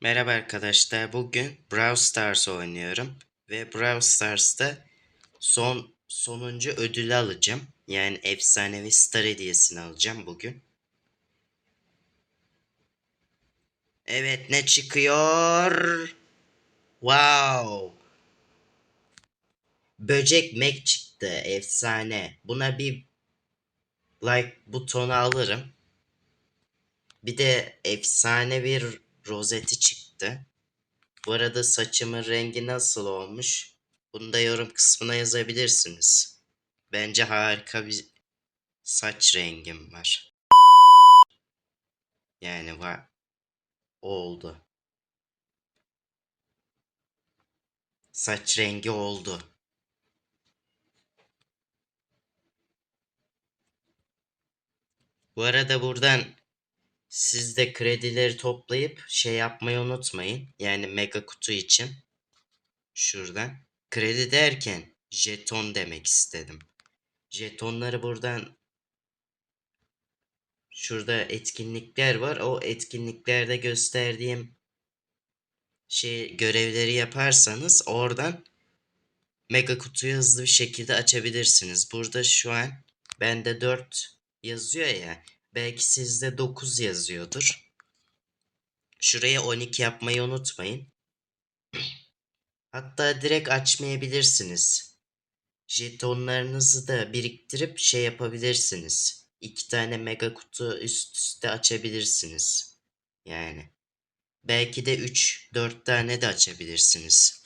Merhaba arkadaşlar. Bugün Brawl Stars oynuyorum ve Brawl Stars'ta son sonuncu ödülü alacağım. Yani efsanevi star hediyesini alacağım bugün. Evet ne çıkıyor? Wow. Böcek Mac çıktı. Efsane. Buna bir like butonu alırım. Bir de efsane bir rozeti çıktı. Bu arada saçımın rengi nasıl olmuş? Bunu da yorum kısmına yazabilirsiniz. Bence harika bir saç rengim var. Yani var. Oldu. Saç rengi oldu. Bu arada buradan siz de kredileri toplayıp şey yapmayı unutmayın. Yani mega kutu için. Şuradan. Kredi derken jeton demek istedim. Jetonları buradan şurada etkinlikler var. O etkinliklerde gösterdiğim şey görevleri yaparsanız oradan mega kutuyu hızlı bir şekilde açabilirsiniz. Burada şu an bende 4 yazıyor ya. Belki sizde 9 yazıyordur. Şuraya 12 yapmayı unutmayın. Hatta direkt açmayabilirsiniz. Jetonlarınızı da biriktirip şey yapabilirsiniz. İki tane mega kutu üst üste açabilirsiniz. Yani. Belki de 3, 4 tane de açabilirsiniz.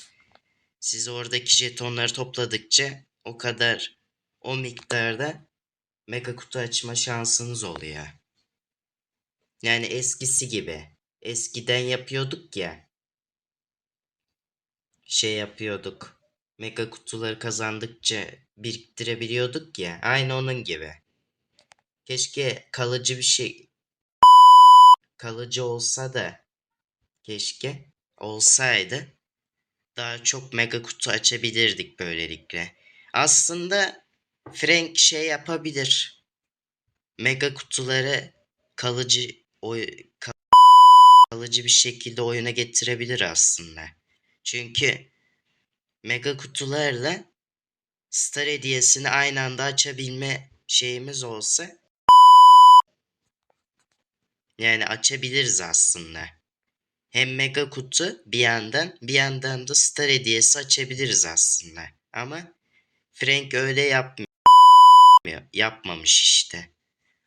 Siz oradaki jetonları topladıkça o kadar o miktarda mega kutu açma şansınız oluyor. Yani eskisi gibi. Eskiden yapıyorduk ya. Şey yapıyorduk. Mega kutuları kazandıkça biriktirebiliyorduk ya. Aynı onun gibi. Keşke kalıcı bir şey kalıcı olsa da keşke olsaydı daha çok mega kutu açabilirdik böylelikle. Aslında Frank şey yapabilir. Mega kutuları kalıcı oy, kalıcı bir şekilde oyuna getirebilir aslında. Çünkü mega kutularla star hediyesini aynı anda açabilme şeyimiz olsa yani açabiliriz aslında. Hem mega kutu bir yandan bir yandan da star hediyesi açabiliriz aslında. Ama Frank öyle yapmıyor. Yapmamış işte.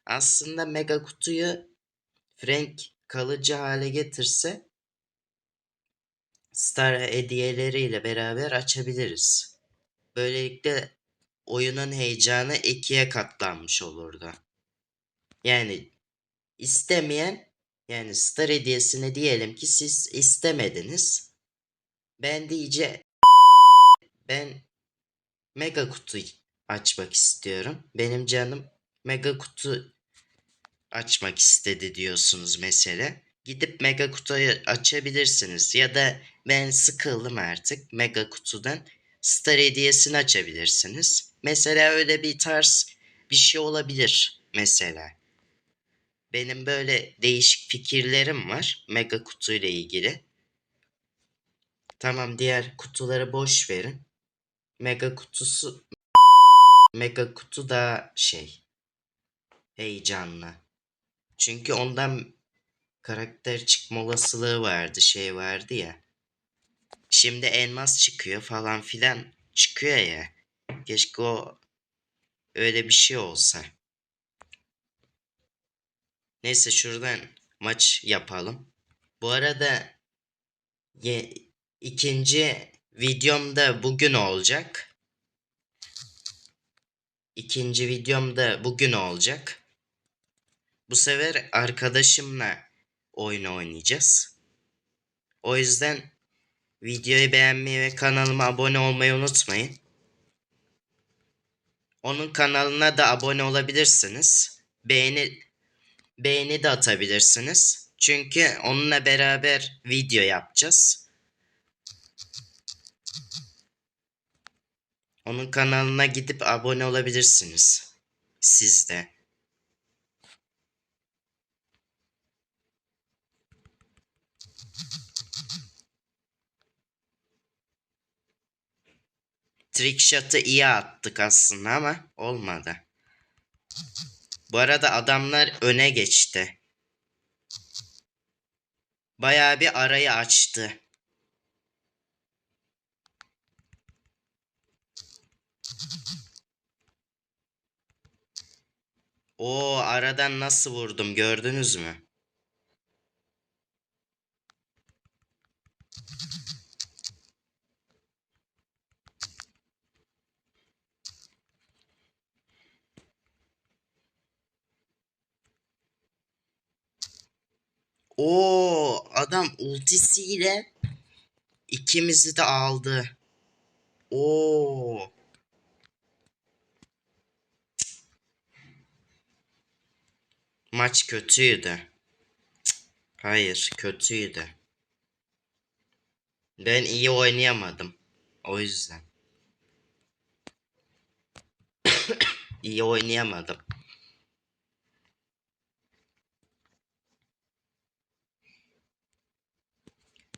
Aslında mega kutuyu Frank kalıcı hale getirse star hediyeleriyle beraber açabiliriz. Böylelikle oyunun heyecanı ikiye katlanmış olurdu. Yani istemeyen yani star hediyesini diyelim ki siz istemediniz. Ben diyece ben mega kutu açmak istiyorum. Benim canım mega kutu açmak istedi diyorsunuz mesela. Gidip mega kutuyu açabilirsiniz ya da ben sıkıldım artık mega kutudan star hediyesini açabilirsiniz. Mesela öyle bir tarz bir şey olabilir mesela. Benim böyle değişik fikirlerim var mega kutu ile ilgili. Tamam diğer kutuları boş verin. Mega kutusu mega kutu da şey heyecanlı. Çünkü ondan karakter çıkma olasılığı vardı şey vardı ya. Şimdi elmas çıkıyor falan filan çıkıyor ya. Keşke o öyle bir şey olsa. Neyse şuradan maç yapalım. Bu arada ye, ikinci videom da bugün olacak. İkinci videom da bugün olacak. Bu sefer arkadaşımla oyun oynayacağız. O yüzden videoyu beğenmeyi ve kanalıma abone olmayı unutmayın. Onun kanalına da abone olabilirsiniz. Beğeni beğeni de atabilirsiniz. Çünkü onunla beraber video yapacağız. Onun kanalına gidip abone olabilirsiniz. Siz de. Trick iyi attık aslında ama olmadı. Bu arada adamlar öne geçti. Bayağı bir arayı açtı. Oo aradan nasıl vurdum gördünüz mü? Oo adam ultisiyle ikimizi de aldı. Oo. Maç kötüydü. Hayır, kötüydü. Ben iyi oynayamadım. O yüzden. iyi oynayamadım.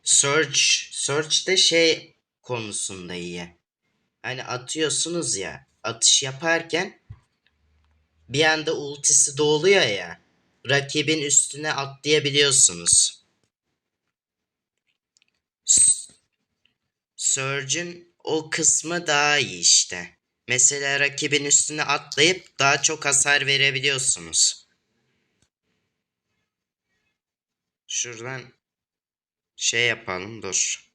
Surge, Surge de şey konusunda iyi. Hani atıyorsunuz ya, atış yaparken bir anda ultisi doluyor ya. Rakibin üstüne atlayabiliyorsunuz. Surge'ün o kısmı daha iyi işte. Mesela rakibin üstüne atlayıp daha çok hasar verebiliyorsunuz. Şuradan şey yapalım dur.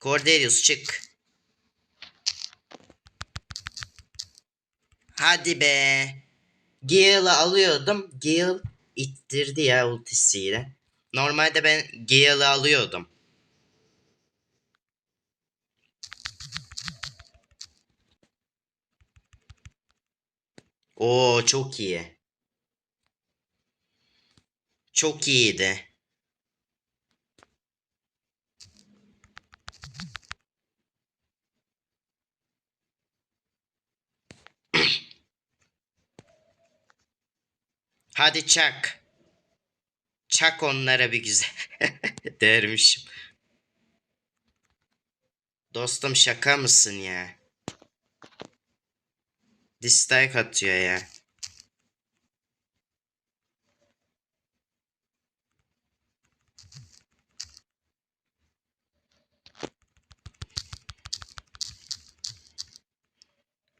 Cordelius çık. Hadi be. Gale'ı alıyordum. Gale ittirdi ya ultisiyle. Normalde ben Gale'ı alıyordum. Oo çok iyi. Çok iyiydi. Hadi çak. Çak onlara bir güzel. Dermişim. Dostum şaka mısın ya? Dislike atıyor ya.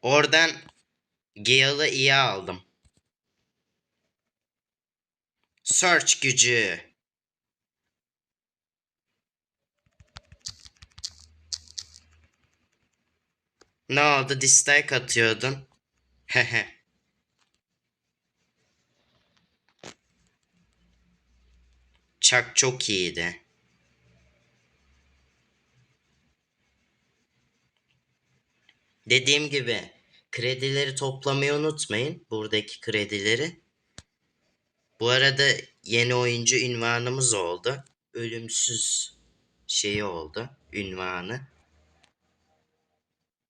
Oradan Gale'ı iyi aldım. Search gücü. Ne oldu? Dislike atıyordun. Hehe. Çak çok iyiydi. Dediğim gibi kredileri toplamayı unutmayın. Buradaki kredileri. Bu arada yeni oyuncu ünvanımız oldu. Ölümsüz şeyi oldu. Ünvanı.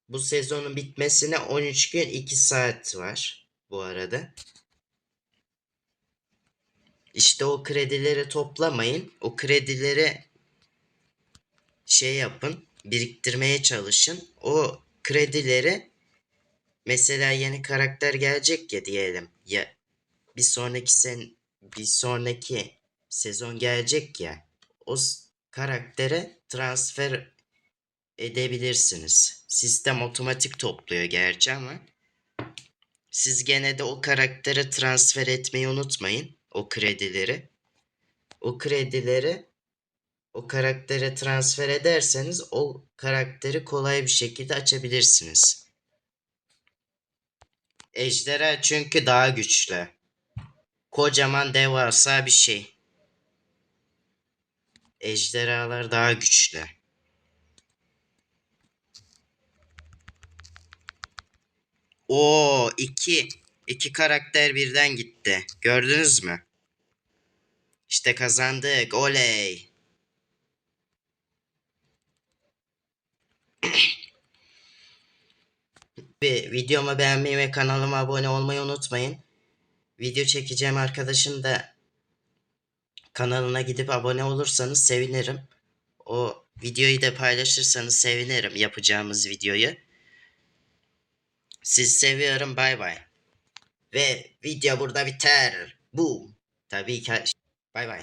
Bu sezonun bitmesine 13 gün 2 saat var bu arada. İşte o kredileri toplamayın. O kredileri şey yapın, biriktirmeye çalışın. O kredileri mesela yeni karakter gelecek ya diyelim. Ya bir sonraki sen bir sonraki sezon gelecek ya. O karaktere transfer edebilirsiniz. Sistem otomatik topluyor gerçi ama siz gene de o karaktere transfer etmeyi unutmayın. O kredileri. O kredileri o karaktere transfer ederseniz o karakteri kolay bir şekilde açabilirsiniz. Ejderha çünkü daha güçlü. Kocaman devasa bir şey. Ejderhalar daha güçlü. Oo iki. iki karakter birden gitti. Gördünüz mü? İşte kazandık. Oley. Videomu beğenmeyi ve kanalıma abone olmayı unutmayın. Video çekeceğim arkadaşın da kanalına gidip abone olursanız sevinirim. O Videoyu da paylaşırsanız sevinirim yapacağımız videoyu. Sizi seviyorum bay bay. Ve video burada biter. Boom. Tabii ki bay bay.